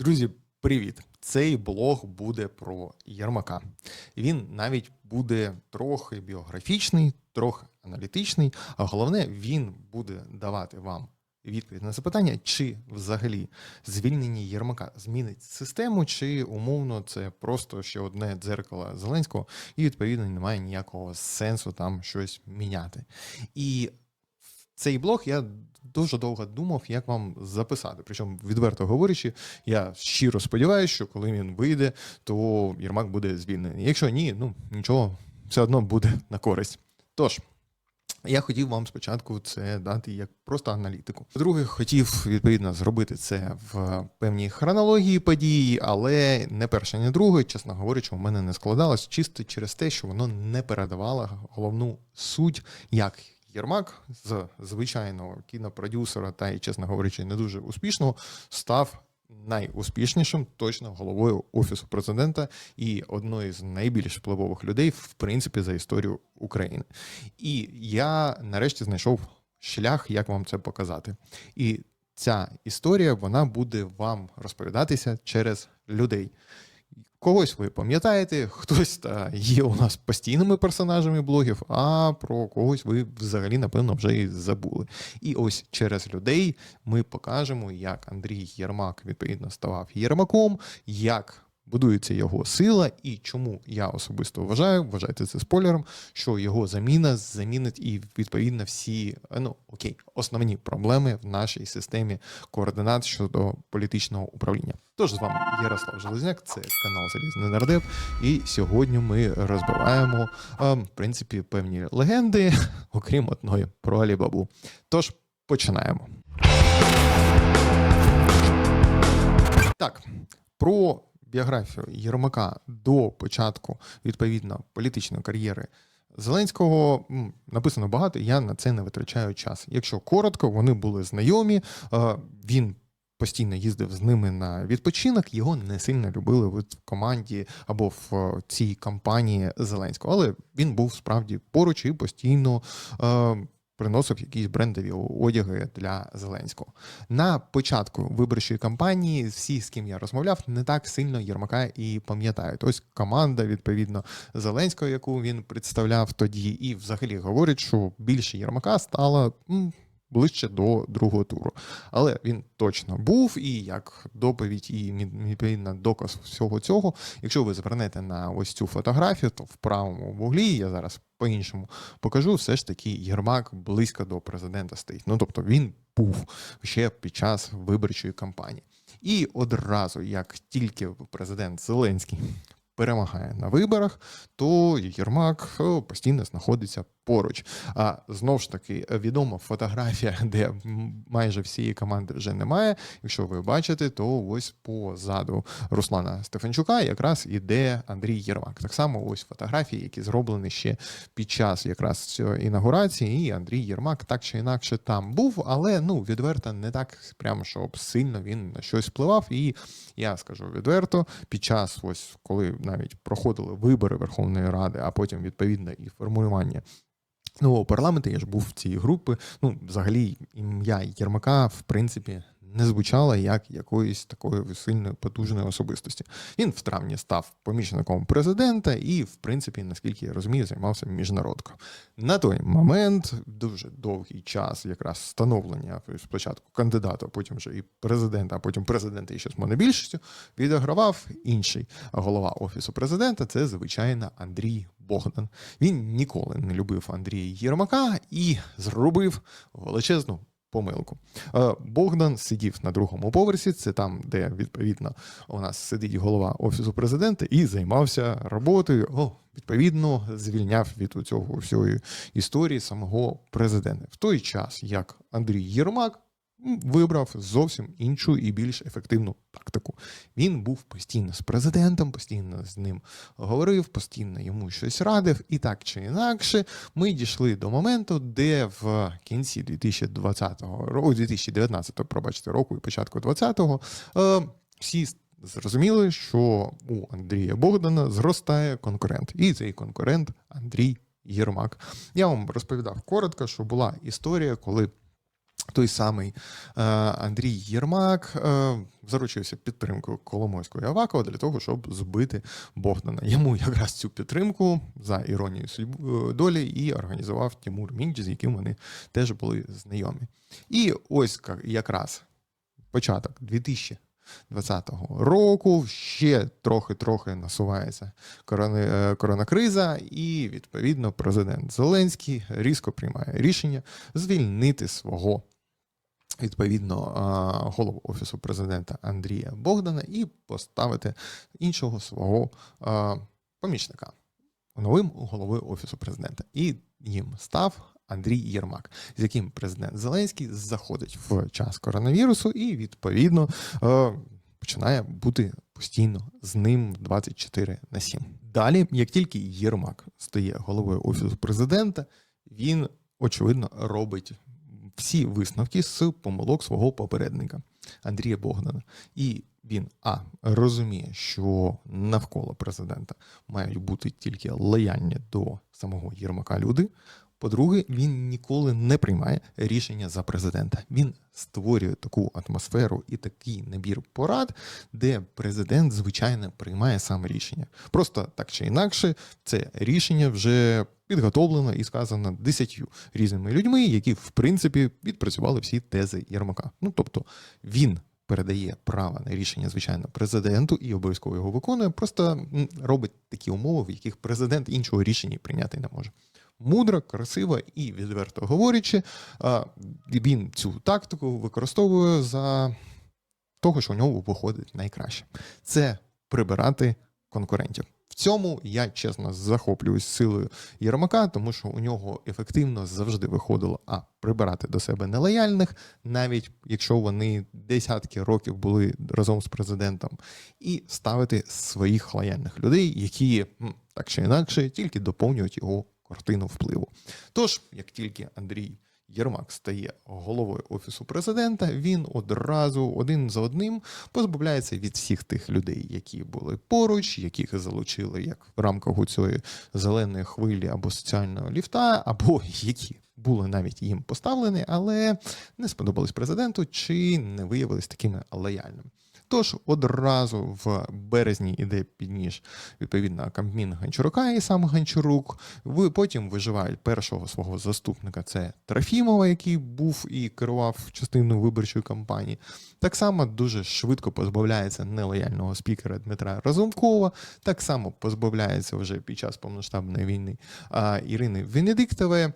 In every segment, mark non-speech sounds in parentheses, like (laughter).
Друзі, привіт! Цей блог буде про Єрмака. Він навіть буде трохи біографічний, трохи аналітичний, а головне, він буде давати вам відповідь на запитання, чи взагалі звільнення Єрмака змінить систему, чи умовно це просто ще одне дзеркало Зеленського, і відповідно немає ніякого сенсу там щось міняти. І цей блог я дуже довго думав, як вам записати. Причому, відверто говорячи, я щиро сподіваюся, що коли він вийде, то Єрмак буде звільнений. Якщо ні, ну нічого, все одно буде на користь. Тож. Я хотів вам спочатку це дати як просто аналітику. По-друге, хотів відповідно зробити це в певній хронології події, але не перше, не друге, чесно говорячи, у мене не складалось чисто через те, що воно не передавало головну суть, як Єрмак з звичайного кінопродюсера та й, чесно говорячи, не дуже успішного, став найуспішнішим точно головою офісу президента і одної з найбільш впливових людей, в принципі, за історію України. І я нарешті знайшов шлях, як вам це показати. І ця історія вона буде вам розповідатися через людей. Когось ви пам'ятаєте, хтось та є у нас постійними персонажами блогів, а про когось ви взагалі, напевно, вже і забули. І ось через людей ми покажемо, як Андрій Єрмак відповідно ставав Єрмаком, як будується його сила, і чому я особисто вважаю, вважайте це спойлером, що його заміна замінить і відповідно всі ну окей, основні проблеми в нашій системі координат щодо політичного управління. Тож з вами Ярослав Железняк, це канал Залізний Нардеп, і сьогодні ми розбиваємо в принципі певні легенди, (laughs) окрім одної про Алібабу. Тож починаємо. Так, про біографію Єрмака до початку відповідно політичної кар'єри Зеленського написано багато. Я на це не витрачаю час. Якщо коротко, вони були знайомі. Він постійно їздив з ними на відпочинок. Його не сильно любили в команді або в цій кампанії Зеленського, але він був справді поруч і постійно приносив якісь брендові одяги для Зеленського. На початку виборчої кампанії всі, з ким я розмовляв, не так сильно Єрмака і пам'ятають. Ось команда, відповідно, Зеленського, яку він представляв тоді, і взагалі говорить, що більше Єрмака стало ближче до другого туру. Але він точно був, і як доповідь, і відповідно доказ всього цього. Якщо ви звернете на ось цю фотографію, то в правому вуглі я зараз по-іншому покажу, все ж таки Єрмак близько до президента стоїть. Ну тобто він був ще під час виборчої кампанії. І одразу, як тільки президент Зеленський перемагає на виборах, то Єрмак постійно знаходиться поруч. А знову ж таки відома фотографія, (laughs) де майже всієї команди вже немає. Якщо ви бачите, то ось позаду Руслана Стефанчука якраз іде Андрій Єрмак. Так само ось фотографії, які зроблені ще під час якраз інаугурації, і Андрій Єрмак так чи інакше там був, але ну відверто не так прямо, щоб сильно він на щось впливав. І я скажу відверто, під час ось коли навіть проходили вибори Верховної Ради, а потім відповідно і формулювання нового парламенту, я ж був в цій групі. Ну, взагалі, ім'я Єрмака, в принципі, не звучала як якоїсь такої сильної потужної особистості. Він в травні став помічником президента і, в принципі, наскільки я розумію, займався міжнародкою. На той момент дуже довгий час, якраз становлення спочатку кандидата, потім вже і президента, а потім президента і ще з монобільшістю, відігравав інший голова офісу президента. Це звичайно Андрій Богдан. Він ніколи не любив Андрія Єрмака і зробив величезну помилку. Е, Богдан сидів на другому поверсі, це там, де відповідно у нас сидить голова офісу президента, і займався роботою. О, відповідно, звільняв від цього всієї історії самого президента в той час, як Андрій Єрмак вибрав зовсім іншу і більш ефективну тактику. Він був постійно з президентом, постійно з ним говорив, постійно йому щось радив, і так чи інакше, ми дійшли до моменту, де в кінці 2020 року, 2019 пробачте року і початку 20-го, е, всі. Зрозуміли, що у Андрія Богдана зростає конкурент, і цей конкурент Андрій Єрмак. Я вам розповідав коротко, що була історія, коли той самий е, Андрій Єрмак е, заручився підтримкою Коломойського і Авакова для того, щоб збити Богдана. Йому якраз цю підтримку за іронією е, долі і організував Тимур Мінч, з яким вони теж були знайомі. І ось якраз початок 2020 року ще трохи-трохи насувається коронакриза, і відповідно президент Зеленський різко приймає рішення звільнити свого відповідно голову офісу президента Андрія Богдана і поставити іншого свого помічника новим головою офісу президента. І їм став Андрій Єрмак, з яким президент Зеленський заходить в час коронавірусу, і відповідно починає бути постійно з ним 24 на 7. Далі, як тільки Єрмак стає головою офісу президента, він очевидно робить всі висновки з помилок свого попередника Андрія Богдана. І він а розуміє, що навколо президента мають бути тільки лояльні до самого Єрмака люди. По-друге, він ніколи не приймає рішення за президента. Він створює таку атмосферу і такий набір порад, де президент, звичайно, приймає саме рішення. Просто так чи інакше, це рішення вже підготовлено і сказано десятью різними людьми, які, в принципі, відпрацювали всі тези Єрмака. Ну тобто він передає право на рішення, звичайно, президенту і обов'язково його виконує, просто робить такі умови, в яких президент іншого рішення прийняти не може. Мудро, красиво і відверто говорячи, він цю тактику використовує за того, що у нього виходить найкраще. Це прибирати конкурентів. В цьому я чесно захоплююсь силою Єрмака, тому що у нього ефективно завжди виходило а прибирати до себе нелояльних, навіть якщо вони десятки років були разом з президентом, і ставити своїх лояльних людей, які так чи інакше тільки доповнюють його картину впливу. Тож, як тільки Андрій Єрмак стає головою офісу президента, він одразу один за одним позбавляється від всіх тих людей, які були поруч, яких залучили як в рамках у цієї зеленої хвилі або соціального ліфта, або які були навіть їм поставлені, але не сподобались президенту чи не виявились такими лояльними. Тож одразу в березні іде під ніж відповідно Кабмін Гончарука і сам Гончарук. Ви потім виживають першого свого заступника, це Трофімова, який був і керував частиною виборчої кампанії. Так само дуже швидко позбавляється нелояльного спікера Дмитра Разумкова. Так само позбавляється вже під час повноштабної війни Ірини Венедиктової.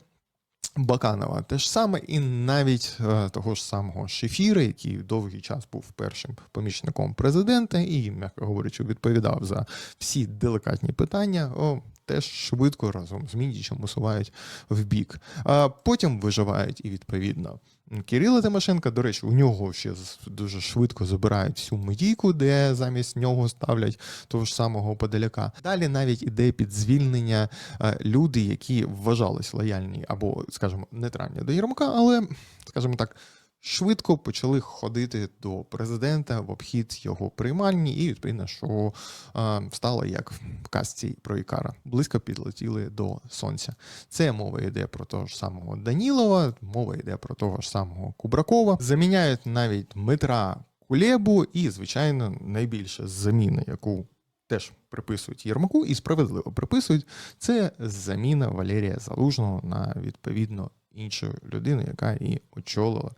Баканова те ж саме, і навіть е, того ж самого Шефіра, який довгий час був першим помічником президента і, м'яко говорячи, відповідав за всі деликатні питання. О, Теж швидко разом з Міндічем усувають в бік. А потім виживають і відповідно Кирила Тимошенка. До речі, у нього ще дуже швидко забирають всю медійку, де замість нього ставлять того ж самого подаляка. Далі навіть іде під звільнення е, люди, які вважались лояльні або, скажімо, нейтральні до Єрмака, але, скажімо так, швидко почали ходити до президента в обхід його приймальні, і відповідно, що е, стало як в казці про Ікара. Близько підлетіли до сонця. Це мова йде про того ж самого Данілова, мова йде про того ж самого Кубракова. Заміняють навіть Дмитра Кулебу, і, звичайно, найбільша заміна, яку теж приписують Єрмаку і справедливо приписують, це заміна Валерія Залужного на відповідно іншу людиною, яка і очолила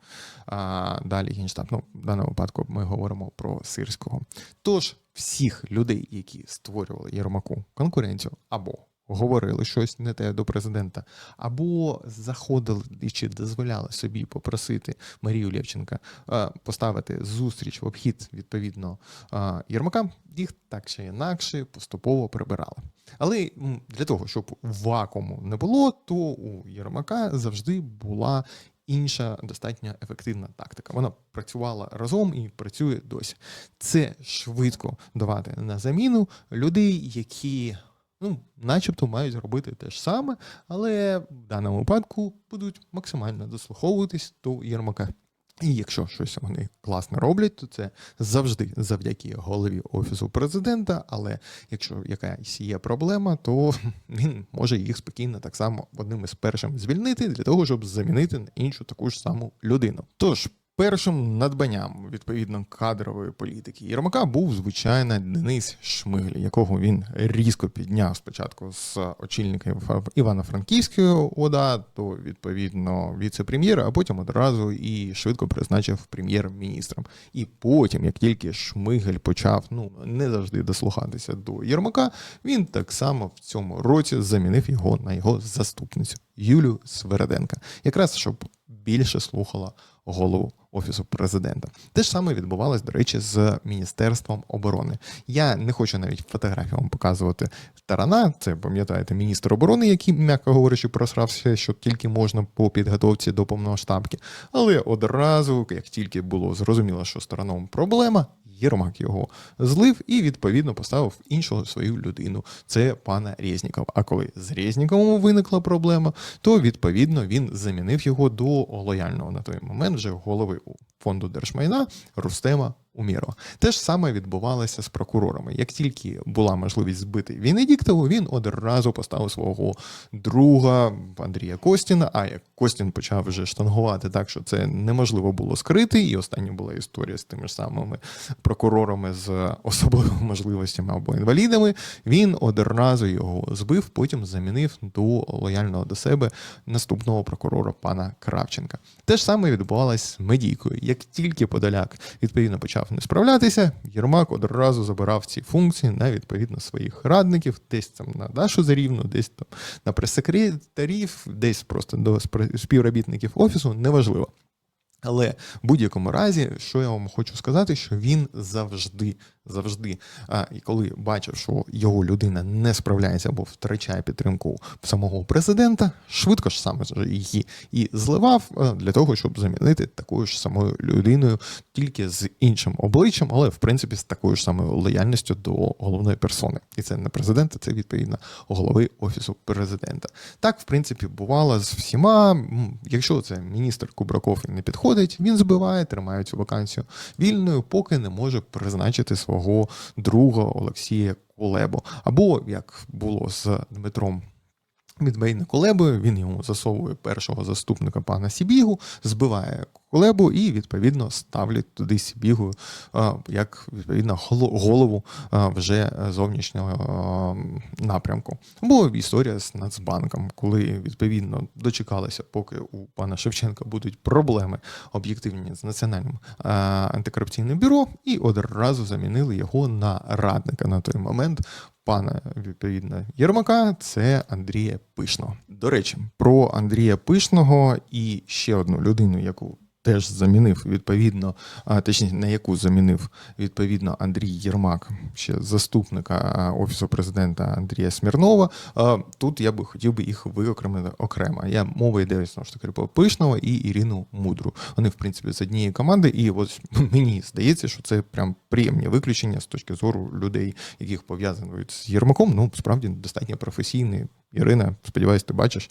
а, далі генштаб. Ну, в даному випадку ми говоримо про сирського. Тож всіх людей, які створювали Єрмаку конкуренцію або говорили щось не те до президента, або заходили чи дозволяли собі попросити Марію Лєвченка е, поставити зустріч в обхід відповідно е, Єрмака, їх так чи інакше поступово прибирали. Але для того, щоб вакууму не було, то у Єрмака завжди була інша достатньо ефективна тактика. Вона працювала разом і працює досі. Це швидко давати на заміну людей, які. Ну, начебто мають робити те ж саме, але в даному випадку будуть максимально дослуховуватись до Єрмака. І якщо щось вони класно роблять, то це завжди завдяки голові офісу президента. Але якщо якась є проблема, то (laughs) він може їх спокійно так само одним із першим звільнити для того, щоб замінити на іншу таку ж саму людину. Тож. Першим надбанням відповідно кадрової політики Єрмака був звичайно Денис Шмигль, якого він різко підняв спочатку з очільника Івано-Франківської ОДА, то відповідно віце-прем'єра, а потім одразу і швидко призначив прем'єр-міністром. І потім, як тільки Шмигель почав ну не завжди дослухатися до Єрмака, він так само в цьому році замінив його на його заступницю Юлію Свереденка, якраз щоб більше слухала голову офісу президента. Те ж саме відбувалось, до речі, з міністерством оборони. Я не хочу навіть фотографію вам показувати Тарана. Це пам'ятаєте, міністр оборони, який, м'яко говорячи, просрався, що тільки можна по підготовці до повноштабки. Але одразу, як тільки було зрозуміло, що стороном проблема. Єрмак його злив і відповідно поставив іншу свою людину. Це пана Резнікова. А коли з Резніковим виникла проблема, то відповідно він замінив його до лояльного на той момент вже голови фонду держмайна Рустема Умірова. Те ж саме відбувалося з прокурорами. Як тільки була можливість збити Венедіктову, він одразу поставив свого друга Андрія Костіна. А як Костін почав вже штангувати так, що це неможливо було скрити. І остання була історія з тими ж самими прокурорами з особливими (laughs) можливостями або інвалідами. Він одразу його збив, потім замінив до лояльного до себе наступного прокурора пана Кравченка. Те ж саме відбувалось з медійкою. Як тільки Подоляк відповідно почав не справлятися, Єрмак одразу забирав ці функції на відповідно своїх радників, десь там на Дашу Зарівну, десь там на прес-секретарів, десь просто до співробітників офісу, неважливо. Але в будь-якому разі, що я вам хочу сказати, що він завжди завжди, а, і коли бачив, що його людина не справляється або втрачає підтримку самого президента, швидко ж саме її і зливав для того, щоб замінити такою ж самою людиною, тільки з іншим обличчям, але в принципі з такою ж самою лояльністю до головної персони. І це не президента, це відповідно голови офісу президента. Так, в принципі, бувало з всіма. Якщо це міністр Кубраков не підходить, він збиває, тримає цю вакансію вільною, поки не може призначити свого свого друга Олексія Кулебу. Або як було з Дмитром Медвейна Колебою, він йому засовує першого заступника пана Сібігу, збиває Колебу і відповідно ставлять туди Сібігу як відповідно голову вже зовнішнього напрямку. Або історія з Нацбанком, коли відповідно дочекалися, поки у пана Шевченка будуть проблеми об'єктивні з національним антикорупційним бюро, і одразу замінили його на радника на той момент пана відповідно Єрмака, це Андрія Пишного. До речі, про Андрія Пишного і ще одну людину, яку теж замінив відповідно, а точніше, на яку замінив відповідно Андрій Єрмак, ще заступника офісу президента Андрія Смірнова. Тут я би хотів би їх виокремити окремо. Я мова йде знову ж таки про Пишного і Ірину Мудру. Вони, в принципі, з однієї команди, і от (laughs) мені здається, що це прям приємні виключення з точки зору людей, яких пов'язують з Єрмаком. Ну справді достатньо професійний. Ірина, сподіваюсь, ти бачиш.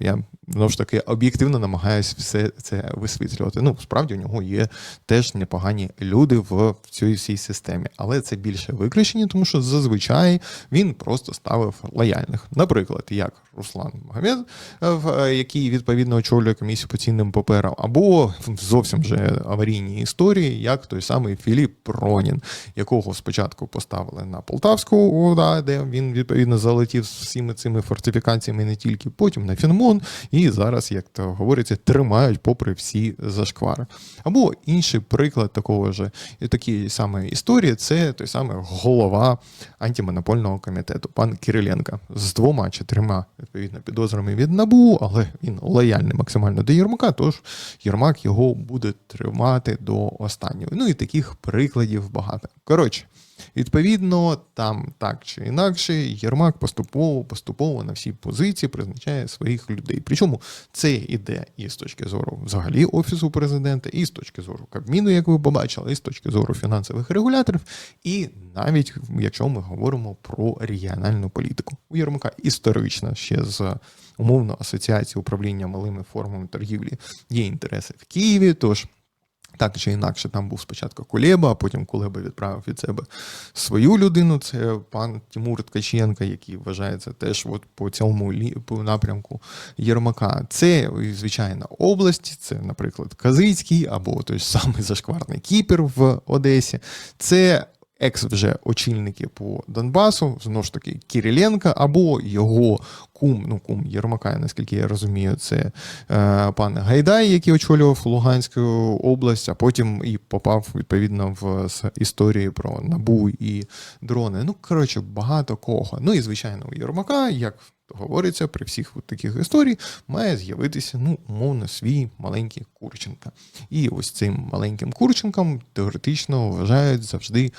Я знову ж таки об'єктивно намагаюся все це висвітлювати. Ну, справді у нього є теж непогані люди в цій всій системі, але це більше виключення, тому що зазвичай він просто ставив лояльних. Наприклад, як Руслан Магомед, е, який відповідно очолює комісію по цінним паперам, або зовсім вже аварійні історії, як той самий Філіп Пронін, якого спочатку поставили на Полтавську де він відповідно залетів з всіми цими фортифікаціями, не тільки потім на Фінмон, і зараз, як то говориться, тримають попри всі зашквари. Або інший приклад такого ж такої самої історії це той самий голова антимонопольного комітету, пан Кириленко, з двома чи трьома відповідно підозрами від набу, але він лояльний максимально до Єрмака, тож Єрмак його буде тримати до останнього. Ну і таких прикладів багато. Коротше. Відповідно, там так чи інакше, Єрмак поступово поступово на всі позиції призначає своїх людей. Причому це іде і з точки зору взагалі офісу президента, і з точки зору Кабміну, як ви побачили, і з точки зору фінансових регуляторів, і навіть якщо ми говоримо про регіональну політику. У Єрмака історично ще з умовно асоціації управління малими формами торгівлі є інтереси в Києві. Тож Так чи інакше, там був спочатку Кулеба, а потім Кулеба відправив від себе свою людину. Це пан Тимур Ткаченко, який вважається теж от по цьому по напрямку Єрмака. Це, звичайно, область, це, наприклад, Казицький або той самий зашкварний Кіпер в Одесі. Це екс вже очільники по Донбасу, знову ж таки, Кириленко, або його кум, ну кум Єрмака, наскільки я розумію, це е, пан Гайдай, який очолював Луганську область, а потім і попав відповідно в історії про набу і дрони. Ну, коротше, багато кого. Ну і звичайно, у Єрмака, як говориться, при всіх от таких історій, має з'явитися, ну, умовно, свій маленький Курченка. І ось цим маленьким Курченком теоретично вважають завжди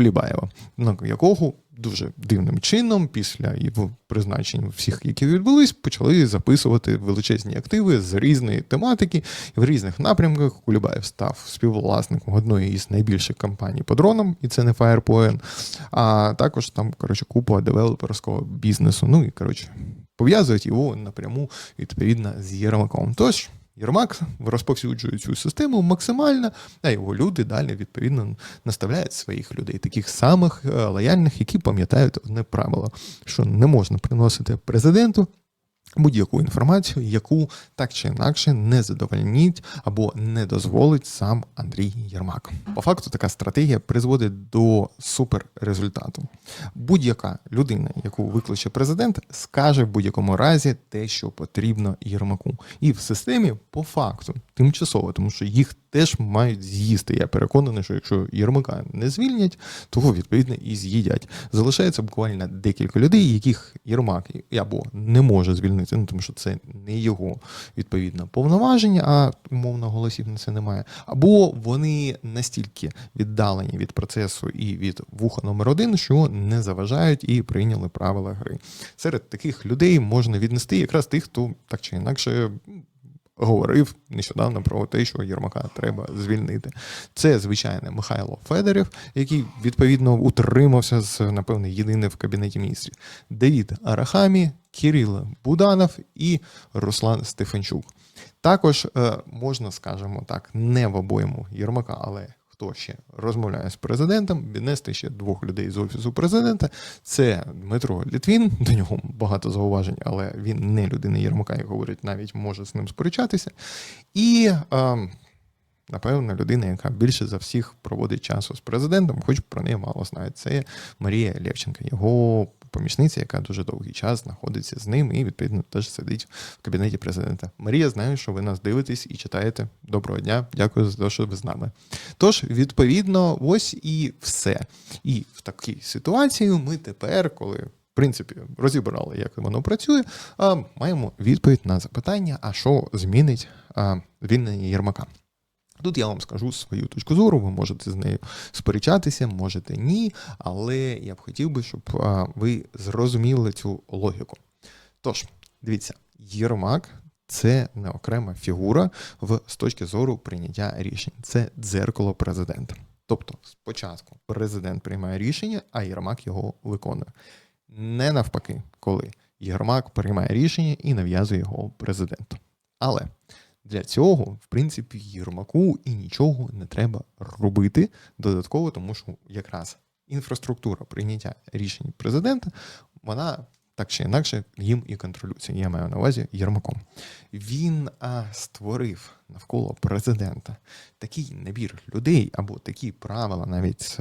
Кулібаєва, на якого дуже дивним чином, після його призначень всіх, які відбулись, почали записувати величезні активи з різної тематики в різних напрямках. Кулібаєв став співвласником одної із найбільших компаній по дронам, і це не Firepoint, а також там коротше купа девелоперського бізнесу. Ну і коротше пов'язують його напряму відповідно з Єрмаком. Тож. Єрмак розповсюджує цю систему максимально, а його люди далі відповідно наставляють своїх людей, таких самих е, лояльних, які пам'ятають одне правило, що не можна приносити президенту будь-яку інформацію, яку так чи інакше не задовольнить або не дозволить сам Андрій Єрмак. По факту така стратегія призводить до суперрезультату. Будь-яка людина, яку викличе президент, скаже в будь-якому разі те, що потрібно Єрмаку. І в системі по факту тимчасово, тому що їх теж мають з'їсти. Я переконаний, що якщо Єрмака не звільнять, того відповідно і з'їдять. Залишається буквально декілька людей, яких Єрмак або не може звільнити, ну тому що це не його відповідно повноваження, а умовно голосів на це немає. Або вони настільки віддалені від процесу і від вуха номер один, що не заважають і прийняли правила гри. Серед таких людей можна віднести якраз тих, хто так чи інакше говорив нещодавно про те, що Єрмака треба звільнити. Це, звичайно, Михайло Федорів, який відповідно утримався з, напевне єдине в кабінеті міністрів. Давід Арахамі, Кирило Буданов і Руслан Стефанчук. Також е, можна, скажімо так, не в обойму Єрмака, але хто ще розмовляє з президентом, віднести ще двох людей з офісу президента. Це Дмитро Літвін. До нього багато зауважень, але він не людина Єрмака, як говорить, навіть може з ним сперечатися. І е, напевно, людина, яка більше за всіх проводить часу з президентом, хоч про неї мало знають. Це Марія Лєвченка, його помічниця, яка дуже довгий час знаходиться з ним і відповідно теж сидить в кабінеті президента. Марія, знаю, що ви нас дивитесь і читаєте. Доброго дня, дякую за те, що ви з нами. Тож, відповідно, ось і все. І в такій ситуації ми тепер, коли. В принципі, розібрали, як воно працює. Маємо відповідь на запитання: а що змінить звільнення Єрмака? Тут я вам скажу свою точку зору, ви можете з нею сперечатися, можете ні, але я б хотів би, щоб ви зрозуміли цю логіку. Тож, дивіться, Єрмак це не окрема фігура в з точки зору прийняття рішень. Це дзеркало президента. Тобто, спочатку президент приймає рішення, а Єрмак його виконує. Не навпаки, коли Єрмак приймає рішення і нав'язує його президенту. Але для цього, в принципі, Єрмаку і нічого не треба робити додатково, тому що якраз інфраструктура прийняття рішень президента, вона так чи інакше їм і контролюється. Я маю на увазі Єрмаком. Він а, створив навколо президента такий набір людей або такі правила навіть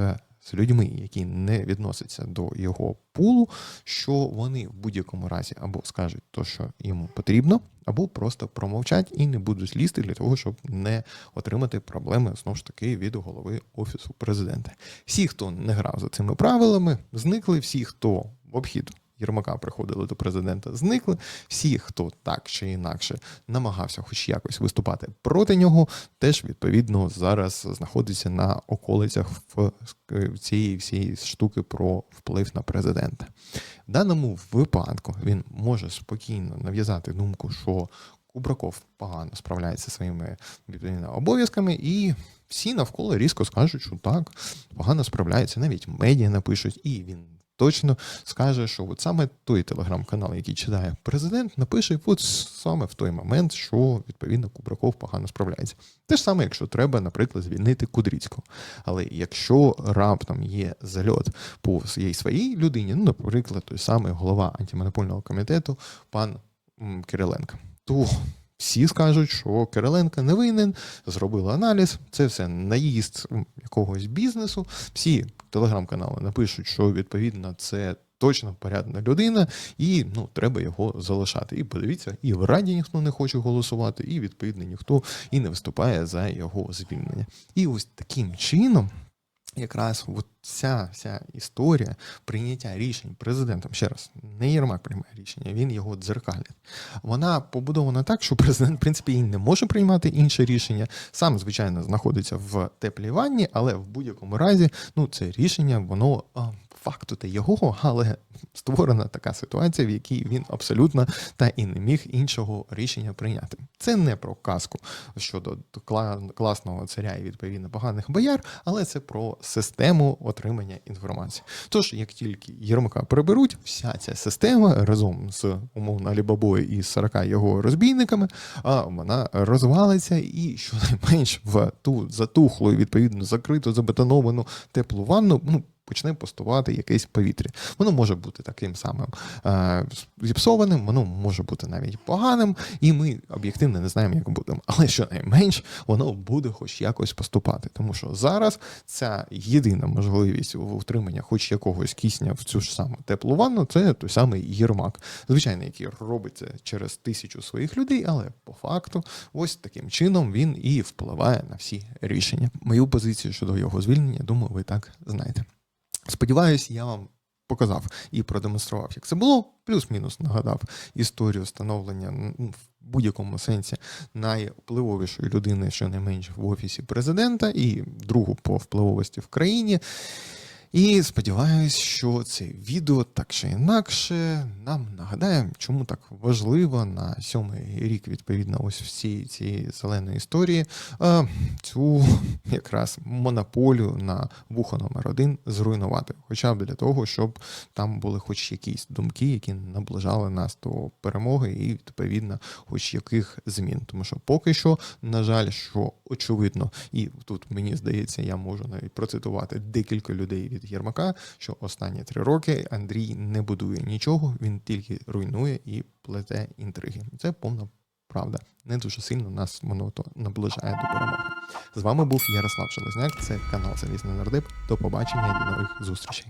з людьми, які не відносяться до його пулу, що вони в будь-якому разі або скажуть то, що йому потрібно, або просто промовчать і не будуть лізти для того, щоб не отримати проблеми знову ж таки від голови офісу президента. Всі, хто не грав за цими правилами, зникли. Всі, хто в обхід Єрмака приходили до президента, зникли. Всі, хто так чи інакше намагався хоч якось виступати проти нього, теж відповідно зараз знаходиться на околицях в цієї всієї штуки про вплив на президента. В даному випадку він може спокійно нав'язати думку, що Кубраков погано справляється своїми обов'язками, і всі навколо різко скажуть, що так, погано справляється. Навіть медіа напишуть, і він точно скаже, що от саме той телеграм-канал, який читає президент, напише от саме в той момент, що відповідно Кубраков погано справляється. Те ж саме, якщо треба, наприклад, звільнити Кудрицького. Але якщо раптом є зальот по своїй своїй людині, ну, наприклад, той самий голова антимонопольного комітету, пан Кириленко, то всі скажуть, що Кириленко не винен, зробили аналіз, це все наїзд якогось бізнесу. Всі телеграм-канали напишуть, що відповідно це. Точно порядна людина, і ну треба його залишати. І подивіться, і в раді ніхто не хоче голосувати, і відповідно ніхто і не виступає за його звільнення. І ось таким чином якраз от ця вся історія прийняття рішень президентом, ще раз, не Єрмак приймає рішення, він його дзеркалить. Вона побудована так, що президент, в принципі, і не може приймати інше рішення. Сам, звичайно, знаходиться в теплій ванні, але в будь-якому разі, ну, це рішення, воно факту та його, але створена така ситуація, в якій він абсолютно та і не міг іншого рішення прийняти. Це не про казку щодо класного царя і відповідно поганих бояр, але це про систему отримання інформації. Тож, як тільки Єрмака приберуть, вся ця система разом з умовно Алібабою і 40 його розбійниками, а вона розвалиться і щонайменш в ту затухлу, відповідно закриту, забетоновану теплу ванну. Ну, Почне постувати якесь повітря. Воно може бути таким самим е, зіпсованим, воно може бути навіть поганим, і ми об'єктивно не знаємо, як будемо. Але щонайменш воно буде хоч якось поступати. Тому що зараз ця єдина можливість утримання хоч якогось кисня в цю ж саму теплу ванну, це той самий Єрмак. Звичайно, який робиться через тисячу своїх людей, але по факту, ось таким чином він і впливає на всі рішення. Мою позицію щодо його звільнення, думаю, ви так знаєте. Сподіваюсь, я вам показав і продемонстрував, як це було. Плюс-мінус нагадав історію становлення ну, в будь-якому сенсі найвпливовішої людини, що щонайменш в офісі президента, і другу по впливовості в країні. І сподіваюсь, що це відео так чи інакше нам нагадає, чому так важливо на сьомий рік, відповідно, ось всієї цієї зеленої історії, цю якраз монополію на вухо номер один зруйнувати. Хоча б для того, щоб там були хоч якісь думки, які наближали нас до перемоги, і відповідно, хоч яких змін. Тому що поки що, на жаль, що очевидно, і тут мені здається, я можу навіть процитувати декілька людей від Єрмака, що останні три роки Андрій не будує нічого, він тільки руйнує і плете інтриги. Це повна правда. Не дуже сильно нас воно то наближає до перемоги. З вами був Ярослав Железняк. Це канал Залізний Нардип. До побачення і до нових зустрічей.